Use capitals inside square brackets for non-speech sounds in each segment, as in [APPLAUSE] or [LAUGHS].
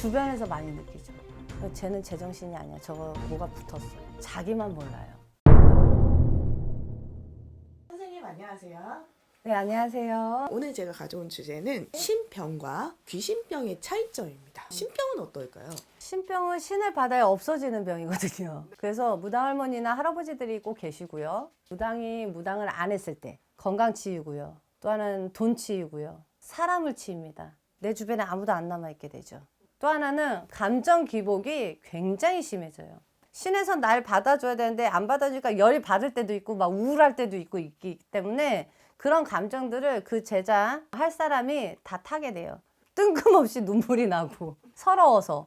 주변에서 많이 느끼죠. 쟤는 제정신이 아니야. 저거 뭐가 붙었어. 자기만 몰라요. 선생님 안녕하세요. 네, 안녕하세요. 오늘 제가 가져온 주제는 신병과 귀신병의 차이점입니다. 신병은 어떨까요? 신병은 신을 받아야 없어지는 병이거든요. 그래서 무당 할머니나 할아버지들이 꼭 계시고요. 무당이 무당을 안 했을 때 건강 치유고요. 또 하나는 돈 치유고요. 사람을 치입니다. 내 주변에 아무도 안 남아 있게 되죠. 또 하나는 감정 기복이 굉장히 심해져요. 신에서 날 받아줘야 되는데 안 받아주니까 열이 받을 때도 있고 막 우울할 때도 있고 있기 때문에 그런 감정들을 그 제자 할 사람이 다 타게 돼요. 뜬금없이 눈물이 나고 [LAUGHS] 서러워서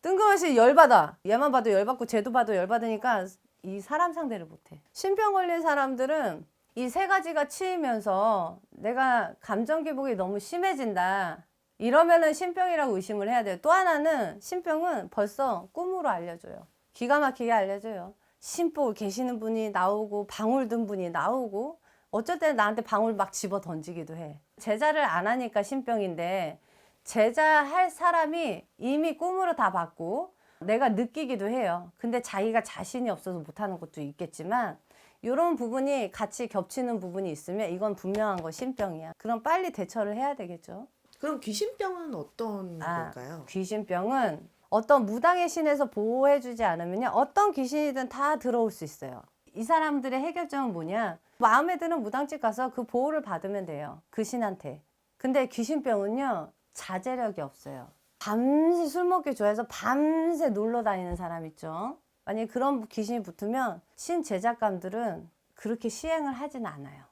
뜬금없이 열받아. 얘만 봐도 열받고 쟤도 봐도 열받으니까 이 사람 상대를 못해. 신병 걸린 사람들은 이 세 가지가 치이면서 내가 감정 기복이 너무 심해진다. 이러면은 신병이라고 의심을 해야 돼요. 또 하나는 신병은 벌써 꿈으로 알려줘요. 기가 막히게 알려줘요. 신복 계시는 분이 나오고 방울 든 분이 나오고 어쩔 때는 나한테 방울 막 집어 던지기도 해. 제자를 안 하니까 신병인데 제자 할 사람이 이미 꿈으로 다 봤고 내가 느끼기도 해요. 근데 자기가 자신이 없어서 못하는 것도 있겠지만 이런 부분이 같이 겹치는 부분이 있으면 이건 분명한 거 신병이야. 그럼 빨리 대처를 해야 되겠죠. 그럼 귀신병은 어떤 아, 걸까요? 귀신병은 어떤 무당의 신에서 보호해주지 않으면요 어떤 귀신이든 다 들어올 수 있어요. 이 사람들의 해결점은 뭐냐? 마음에 드는 무당집 가서 그 보호를 받으면 돼요. 그 신한테. 근데 귀신병은요 자제력이 없어요. 밤새 술 먹기 좋아해서 밤새 놀러 다니는 사람 있죠. 만약에 그런 귀신이 붙으면 신 제작감들은 그렇게 시행을 하진 않아요.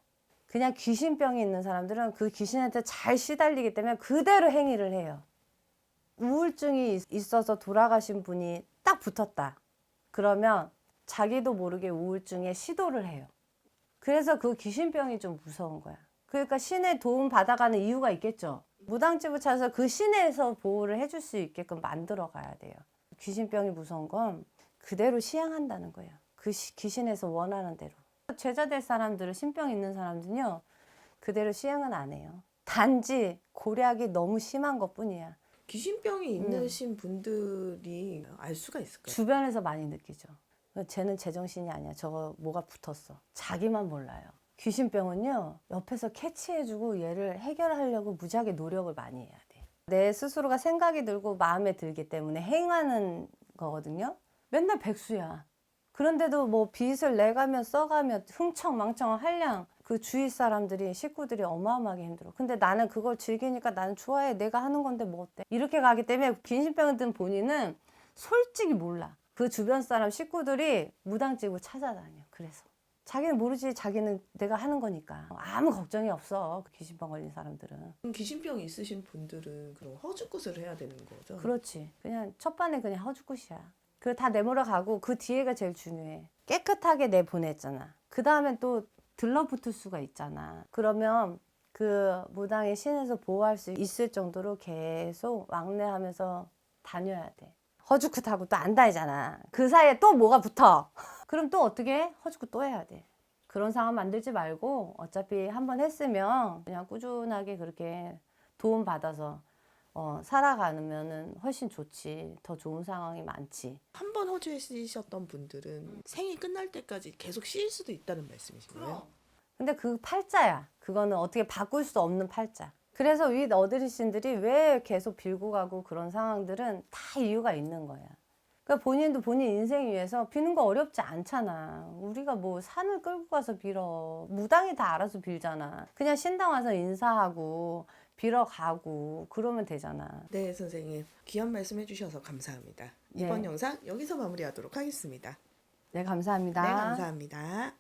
그냥 귀신병이 있는 사람들은 그 귀신한테 잘 시달리기 때문에 그대로 행위를 해요. 우울증이 있- 있어서 돌아가신 분이 딱 붙었다. 그러면 자기도 모르게 우울증에 시도를 해요. 그래서 그 귀신병이 좀 무서운 거야. 그러니까 신의 도움 받아가는 이유가 있겠죠. 무당집을 찾아서 그 신에서 보호를 해줄 수 있게끔 만들어 가야 돼요. 귀신병이 무서운 건 그대로 시행한다는 거예요. 그 시- 귀신에서 원하는 대로. 제자 될 사람들은 신병 있는 사람들은요. 그대로 시행은 안 해요. 단지 고략이 너무 심한 것 뿐이야. 귀신병이 있으신 분들이 알 수가 있을까요? 주변에서 많이 느끼죠. 쟤는 제정신이 아니야. 저거 뭐가 붙었어. 자기만 몰라요. 귀신병은요, 옆에서 캐치해주고 얘를 해결하려고 무지하게 노력을 많이 해야 돼. 내 스스로가 생각이 들고 마음에 들기 때문에 행하는 거거든요. 맨날 백수야. 그런데도 뭐 빚을 내가며 써가며 흥청망청 할량 그 주위 사람들이 식구들이 어마어마하게 힘들어. 근데 나는 그걸 즐기니까 나는 좋아해. 내가 하는 건데 뭐 어때? 이렇게 가기 때문에 귀신병 든 본인은 솔직히 몰라. 그 주변 사람 식구들이 무당집을 찾아다녀. 그래서 자기는 모르지. 자기는 내가 하는 거니까 아무 걱정이 없어. 그 귀신병 걸린 사람들은. 그럼 귀신병이 있으신 분들은 그럼 허주굿을 해야 되는 거죠? 그렇지. 그냥 첫 반에 그냥 허주굿이야. 그거 다 내몰아 가고 그 뒤에가 제일 중요해. 깨끗하게 내 보냈잖아. 그 다음엔 또 들러붙을 수가 있잖아. 그러면 그 무당의 신에서 보호할 수 있을 정도로 계속 왕래하면서 다녀야 돼. 허주굿하고 또 안 다니잖아. 그 사이에 또 뭐가 붙어. [LAUGHS] 그럼 또 어떻게 해? 허주굿 또 해야 돼. 그런 상황 만들지 말고 어차피 한번 했으면 그냥 꾸준하게 그렇게 도움 받아서 어, 살아가면은 훨씬 좋지. 더 좋은 상황이 많지. 한번 허주에 씌셨던 분들은 생이 끝날 때까지 계속 씌일 수도 있다는 말씀이신 거예요? 근데 그 팔자야. 그거는 어떻게 바꿀 수 없는 팔자. 그래서 윗 어드리신들이 왜 계속 빌고 가고 그런 상황들은 다 이유가 있는 거야. 그러니까 본인도 본인 인생 위해서 비는 거 어렵지 않잖아. 우리가 뭐 산을 끌고 가서 빌어. 무당이 다 알아서 빌잖아. 그냥 신당 와서 인사하고 빌어 가고 그러면 되잖아. 네, 선생님. 귀한 말씀 해주셔서 감사합니다. 네. 이번 영상 여기서 마무리하도록 하겠습니다. 네, 감사합니다. 네, 감사합니다.